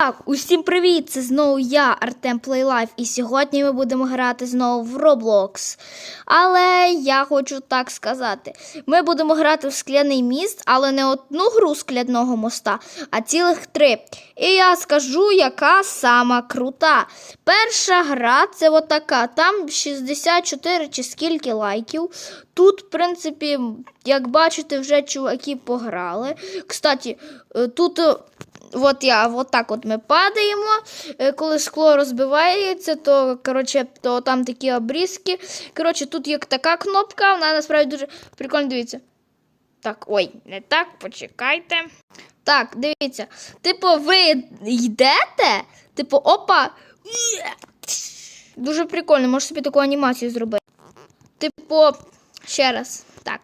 Так, усім привіт! Це знову я, Артем Плейлайф, і сьогодні ми будемо грати знову в Roblox. Але я хочу так сказати: ми будемо грати в скляний міст, але не одну гру скляного моста, а цілих три. І я скажу, яка сама крута. Перша гра це отака. Там 64 чи скільки лайків. Тут, в принципі, як бачите, вже чуваки пограли. Кстати, е, тут. Е, От я, от так от ми падаємо. Е, Коли скло розбивається, то, коротше, то там такі обрізки. Коротше, тут є така кнопка, вона насправді дуже прикольно дивіться. Так, ой, не так, почекайте. Так, дивіться. Типу, ви йдете, типу, опа. Дуже прикольно, можеш собі таку анімацію зробити. Типу, ще раз. Так.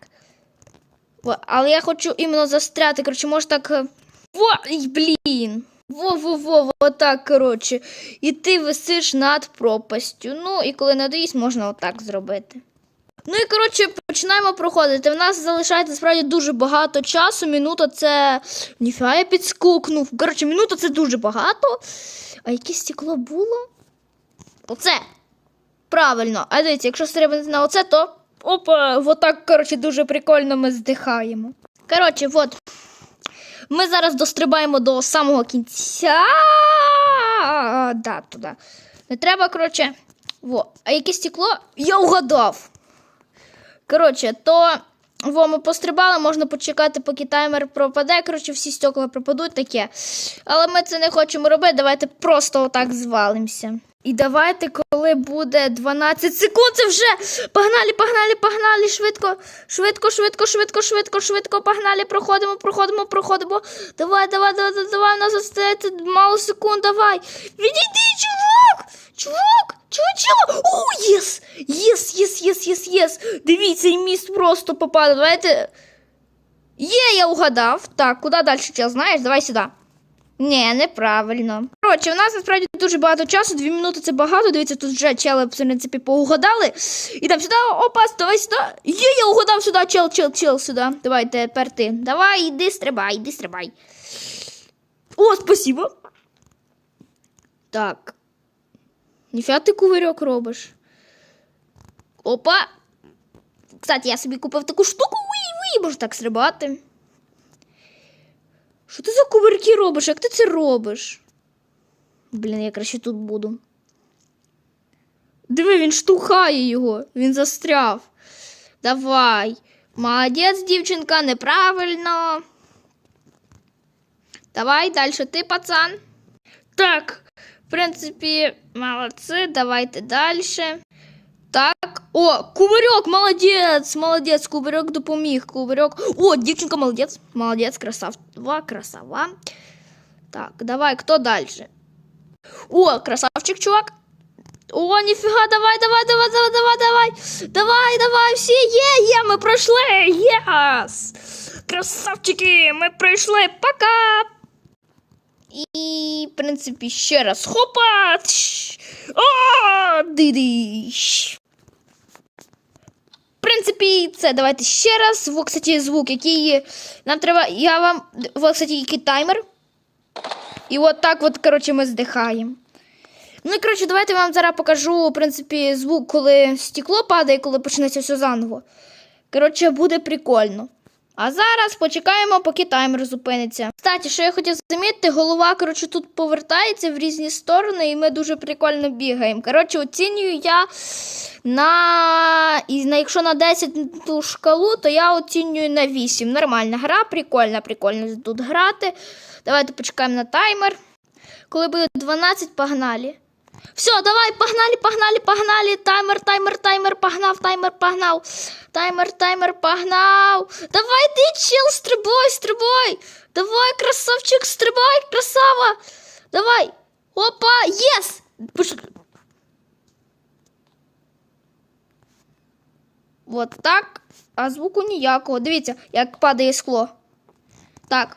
Але я хочу іменно застряти. Коротше, може так. Во, блін. Во-во-во, отак, коротше. І ти висиш над пропастю. Ну, і коли надоїсть, можна отак зробити. Ну і коротше, починаємо проходити. В нас залишається справді дуже багато часу. Минута це. Ніфіга я підскукнув. Коротше, минута це дуже багато. А яке стекло було? Оце. Правильно. А дивіться, якщо стрибнути на оце, то. Опа, отак, коротше, дуже прикольно ми здихаємо. Коротше, от. Ми зараз дострибаємо до самого кінця. Да, туди. Не треба, коротше. Во. А яке стекло? Я угадав. Коротше, то. Во, ми пострибали, можна почекати, поки таймер пропаде. Коротше, всі стекла пропадуть таке. Але ми це не хочемо робити. Давайте просто отак звалимося. І давайте, коли буде 12 секунд, це вже погнали, погнали, погнали, швидко, швидко, швидко, швидко, швидко, швидко, погнали, проходимо, проходимо, проходимо. Давай, давай, давай, давай, давай, у нас залишається мало секунд, давай. Відійди, чувак! Чувак! Чувачок! О, єс! Єс, єс, єс, єс, єс! Дивіться, і міст просто попадає. Давайте. Є, я угадав. Так, куди далі час знаєш? Давай сюди. Ні, неправильно. Коротше, у нас насправді дуже багато часу, дві минути це багато. Дивіться, тут вже чели, в принципі, поугадали. І там сюди, опа, давай сюди. Є, я угадав сюди, чел, чел, чел, сюди. Давай тепер ти. Давай, іди стрибай, іди стрибай. О, спасибо. Так. Ніфіга ти кувирьок робиш. Опа. Кстати, я собі купив таку штуку, уй, уй, можу так стрибати. Що ти за кувирки робиш? Як ти це робиш? Блін, я краще тут буду. Диви, він штовхає його, він застряв. Давай. Молодець, дівчинка, неправильно. Давай далі ти, пацан. Так, в принципі, молодці, давайте далі. Так, о, кувырек, молодець, молодець, кувырек допоміг, кувырек. О, дівчинка, молодець, молодець, красава, красава. Так, давай, хто далі? О, красавчик, чувак. О, ніфіга, давай, давай, давай, давай, давай, давай. Давай, давай, всі є, є, ми пройшли. Єс! Красавчики, ми пройшли. Пока. І, в принципі, ще раз. Хопа! Тш! О, дидиш. Принципі, це давайте ще раз. Во, кстати, звук, який нам треба. Я вам. Во, кстати, який таймер. І от так от, коротше, ми здихаємо. Ну і коротше, давайте я вам зараз покажу, в принципі, звук, коли стекло падає, коли почнеться все заново. Коротше, буде прикольно. А зараз почекаємо, поки таймер зупиниться. Кстати, що я хотів замітити, голова, коротше, тут повертається в різні сторони, і ми дуже прикольно бігаємо. Коротше, оцінюю я на. І на якщо на 10 ту шкалу, то я оцінюю на 8. Нормальна гра, прикольна, прикольно тут грати. Давайте почекаємо на таймер. Коли буде 12, погнали. Все, давай, погнали, погнали, погнали. Таймер, таймер, таймер, погнав, таймер, погнав. Таймер, таймер, погнав. Давай, ти, чел, стрибай, стрибай. Давай, красавчик, стрибай, красава. Давай. Опа, єс. Вот так. А звуку ніякого. Дивіться, як падає скло. Так.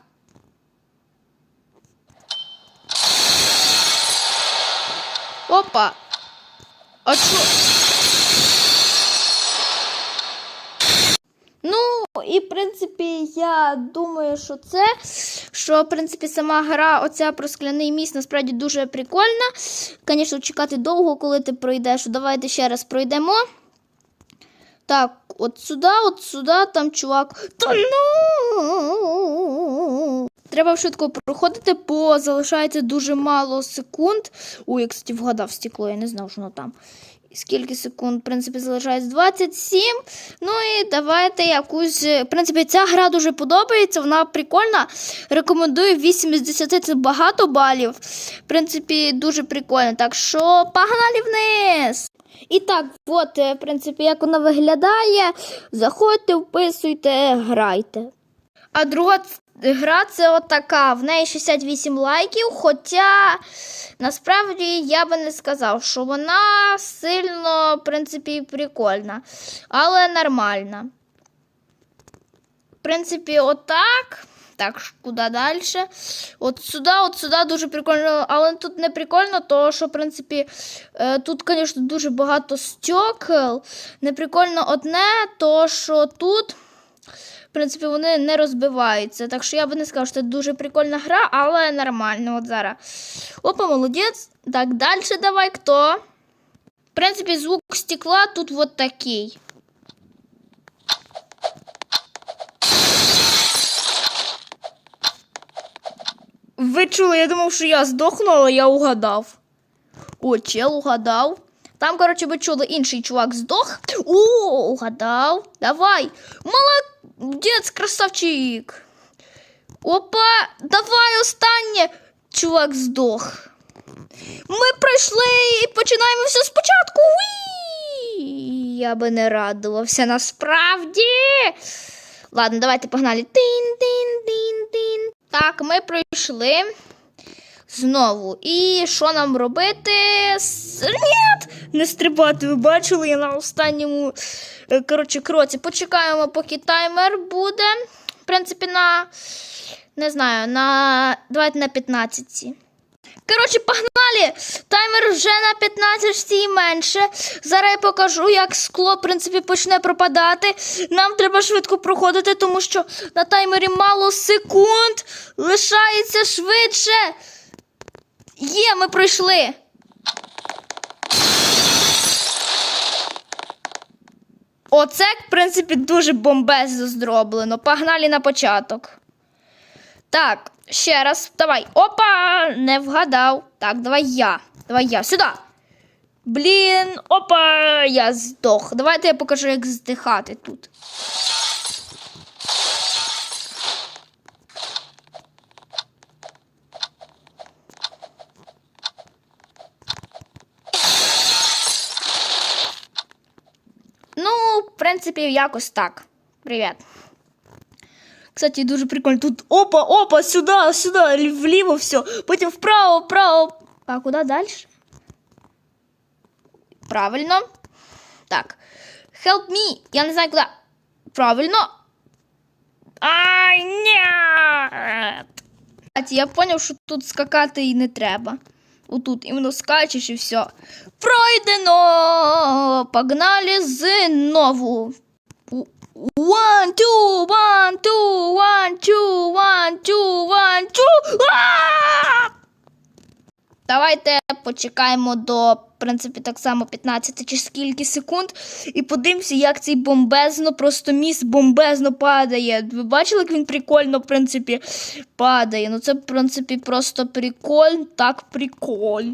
Опа. А що? Ну, і в принципі, я думаю, що це. що, в принципі, сама гра, оця про скляний міст, насправді дуже прикольна. Звісно, чекати довго, коли ти пройдеш. Давайте ще раз пройдемо. Так, от сюди, от сюди, там чувак. Та ну. Треба швидко проходити, бо залишається дуже мало секунд. Ой, я, кстати, вгадав стекло, я не знав, що воно там. Скільки секунд, в принципі, залишається 27. Ну і давайте якусь. В принципі, ця гра дуже подобається, вона прикольна. Рекомендую 8 з 10 це багато балів. В принципі, дуже прикольно. Так що погнали вниз! І так, от, е, в принципі, як вона виглядає. Заходьте, вписуйте, грайте. А друга гра це отака. В неї 68 лайків. Хоча насправді я би не сказав, що вона сильно, в принципі, прикольна, але нормальна. В принципі, отак. Так, куди далі? От сюди, от сюди дуже прикольно, але тут не прикольно, тому що, в принципі, е, тут, звісно, дуже багато стекол. Не прикольно одне, то що тут, в принципі, вони не розбиваються. Так що я би не сказав, що це дуже прикольна гра, але нормально. От зараз. Опа, молодець. Так, далі давай хто? В принципі, звук стекла тут от такий. Ви чули, я думав, що я здохну, але я угадав. О, чел угадав. Там, коротше, ви чули, інший чувак здох. О, угадав. Давай. Молодець, красавчик. Опа, давай останнє. Чувак здох. Ми пройшли і починаємо все спочатку. Я би не радувався насправді. Ладно, давайте погнали. Тин-тин-тин-тин. Так, ми пройшли знову. І що нам робити? Ні! Не стрибати, ви бачили, я на останньому е, коротше, кроці. Почекаємо, поки таймер буде. В принципі, на. Не знаю, на. Давайте на 15. Коротше, погнали! Таймер вже на 15 і менше. Зараз я покажу, як скло, в принципі, почне пропадати. Нам треба швидко проходити, тому що на таймері мало секунд. Лишається швидше. Є, ми пройшли. Оце, в принципі, дуже бомбезно зроблено. Погнали на початок. Так, ще раз. Давай. Опа! Не вгадав. Так, давай я. Давай я. Сюди. Блін, опа, я здох. Давайте я покажу, як здихати тут. принципі, якось так. Привіт. Кстати, дуже прикольно. Тут опа, опа, сюди, сюди, лі- вліво все. Потім вправо, вправо. А куди далі? Правильно. Так. Help me. Я не знаю куди. Правильно. Ай, ні. Кстати, я поняв, що тут скакати і не треба. Отут іменно скачеш і все. Пройдено. Погнали знову. One, two, one, two, one, two, one, two, one, two. Давайте почекаємо до, в принципі, так само 15 чи скільки секунд. І подивимося, як цей бомбезно, просто міст бомбезно падає. Ви бачили, як він прикольно, в принципі, падає. Ну це, в принципі, просто приколь, так приколь.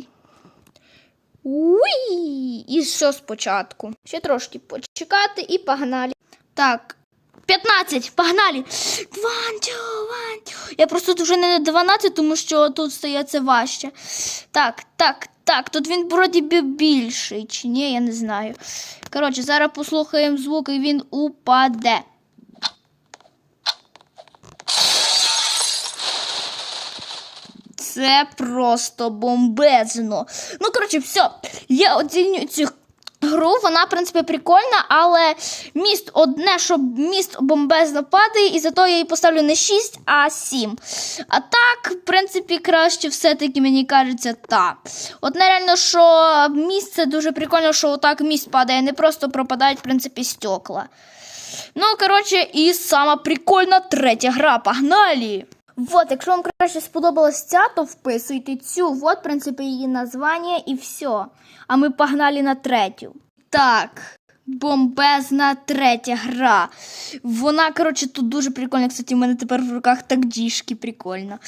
Уй! І що спочатку? Ще трошки почекати і погнали. Так. 15, погнали. One, two, one, two. Я просто тут вже не на 12, тому що тут стає це важче. Так, так, так. Тут він вроді більший, чи ні, я не знаю. Коротше, зараз послухаємо звук і він упаде. Це просто бомбезно. Ну, коротше, все. Я оцінюю цю гру, вона, в принципі, прикольна, але міст одне, що міст бомбезно падає, і зато я їй поставлю не 6, а 7. А так, в принципі, краще все-таки, мені кажеться, та. От нереально, що міст це дуже прикольно, що отак міст падає, не просто пропадають, в принципі, стекла. Ну, коротше, і сама прикольна третя гра. Погнали! Вот, якщо вам краще сподобалась ця, то вписуйте цю. Вот, в принципі, її названня і все. А ми погнали на третю. Так, бомбезна третя гра. Вона, коротше, тут дуже прикольна. Кстати, у мене тепер в руках так діжки, прикольно.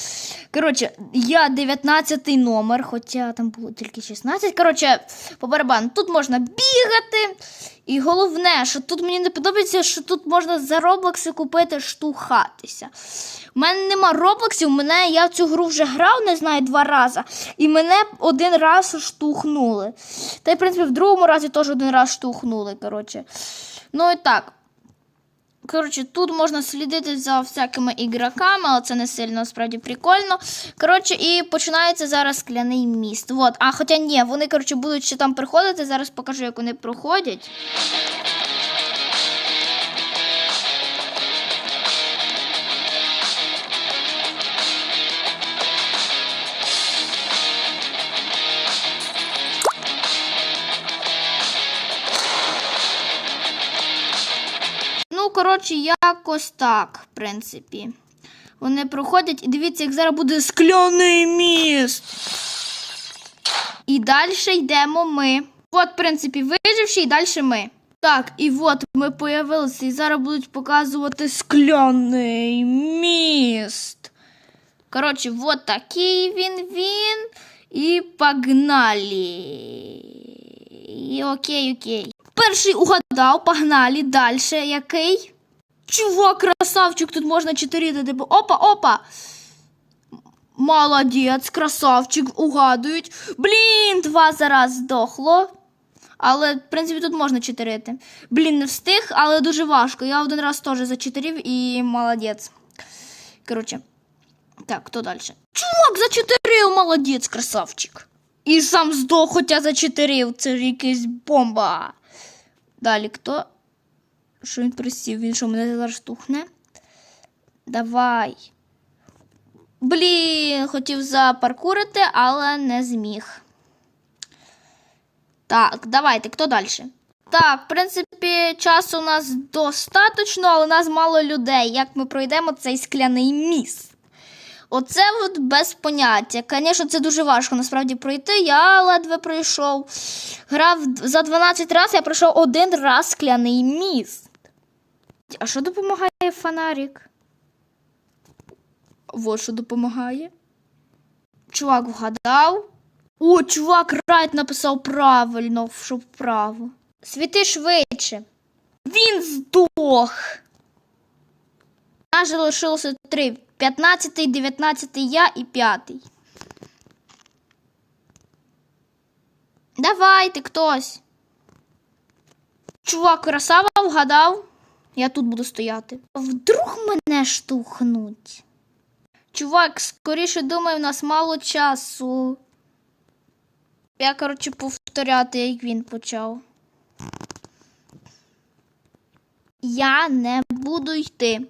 Коротше, я 19 номер, хоча там було тільки 16. Коротше, по барабану. Тут можна бігати. І головне, що тут мені не подобається, що тут можна за роблокси купити штухатися. У мене нема роблоксів, мене я цю гру вже грав, не знаю, два рази, і мене один раз штухнули. Та й, в принципі, в другому разі теж один раз штухнули. Коротше. Ну і так. Коротше, тут можна слідити за всякими ігроками, але це не сильно насправді прикольно. Коротше, і починається зараз скляний міст. Вот. А хоча ні, вони, коротше, будуть ще там приходити. Зараз покажу, як вони проходять. Коротше, якось так, в принципі. Вони проходять, і дивіться, як зараз буде скляний міст. І далі йдемо ми. От, в принципі, виживши, і далі ми. Так, і от ми появилися, і зараз будуть показувати скляний міст. Коротше, от такий він він. І погнали. І окей, окей. Перший угадав, погнали. Далі який? Чувак, красавчик, тут можна чотирити. Типу, опа, опа. Молодець, красавчик, угадують. Блін, два зараз здохло. Але, в принципі, тут можна чотирити. Блін, не встиг, але дуже важко. Я один раз теж зачотирив і молодець. Коротше. Так, хто далі? Чувак, зачотирив, молодець, красавчик. І сам здох, хоча зачотирив. Це якась бомба. Далі хто? Що він присів? Він що мене зараз тухне? Давай. Блін, хотів запаркурити, але не зміг. Так, давайте, хто далі? Так, в принципі, часу у нас достатньо, але у нас мало людей. Як ми пройдемо цей скляний міст? Оце от без поняття. Звісно, це дуже важко насправді пройти. Я ледве пройшов. Грав за 12 разів, я пройшов один раз скляний міст. А що допомагає фонарик? Вот що допомагає. Чувак вгадав. О, чувак, Райт написав правильно, щоб вправо. Світи швидше. Він здох. Нас же лишилося три. 15, 19 я і 5. Давайте хтось. Чувак, красава вгадав. Я тут буду стояти. Вдруг мене штовхнуть. Чувак, скоріше думаю, в нас мало часу. Я, коротше, повторяти, як він почав. Я не буду йти.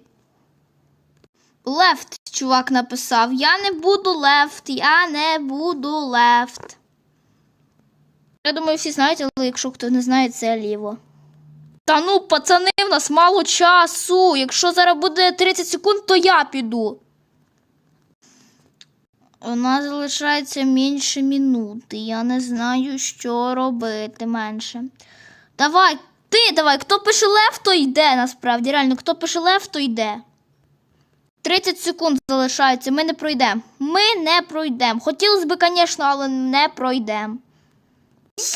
Лефт, чувак написав. Я не буду лефт, я не буду лефт. Я думаю, всі знають, але якщо хто не знає, це ліво. Та ну, пацани, в нас мало часу. Якщо зараз буде 30 секунд, то я піду. У нас залишається менше минути. Я не знаю, що робити менше. Давай, ти давай, хто пише лев, то йде насправді. Реально, хто пише лев, то йде. 30 секунд залишається, ми не пройдемо. Ми не пройдемо. Хотілося б, звісно, але не пройдемо.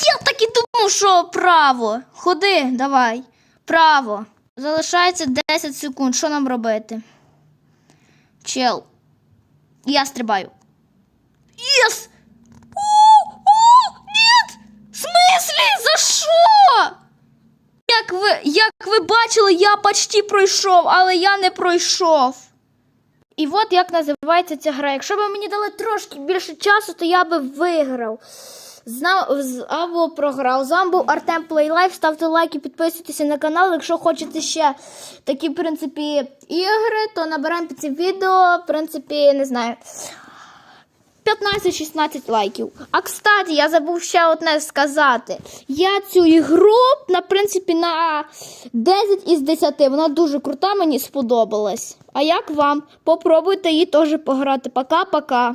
Я так і думав, що право. Ходи, давай. Право. Залишається 10 секунд. Що нам робити? Чел. Я стрибаю. Єс! О, о, ні! В смислі? За що? Як ви, як ви бачили, я почти пройшов, але я не пройшов. І от як називається ця гра. Якщо б мені дали трошки більше часу, то я би виграв. Знав або програв. З вами був Артем Плейлайф. Ставте лайки, підписуйтесь на канал. Якщо хочете ще такі, в принципі, ігри, то набираємо під цим відео, в принципі, не знаю. 15-16 лайків. А кстати, я забув ще одне сказати. Я цю ігру, на принципі, на 10 із 10. Вона дуже крута, мені сподобалась. А як вам? Попробуйте її теж пограти. Пока-пока.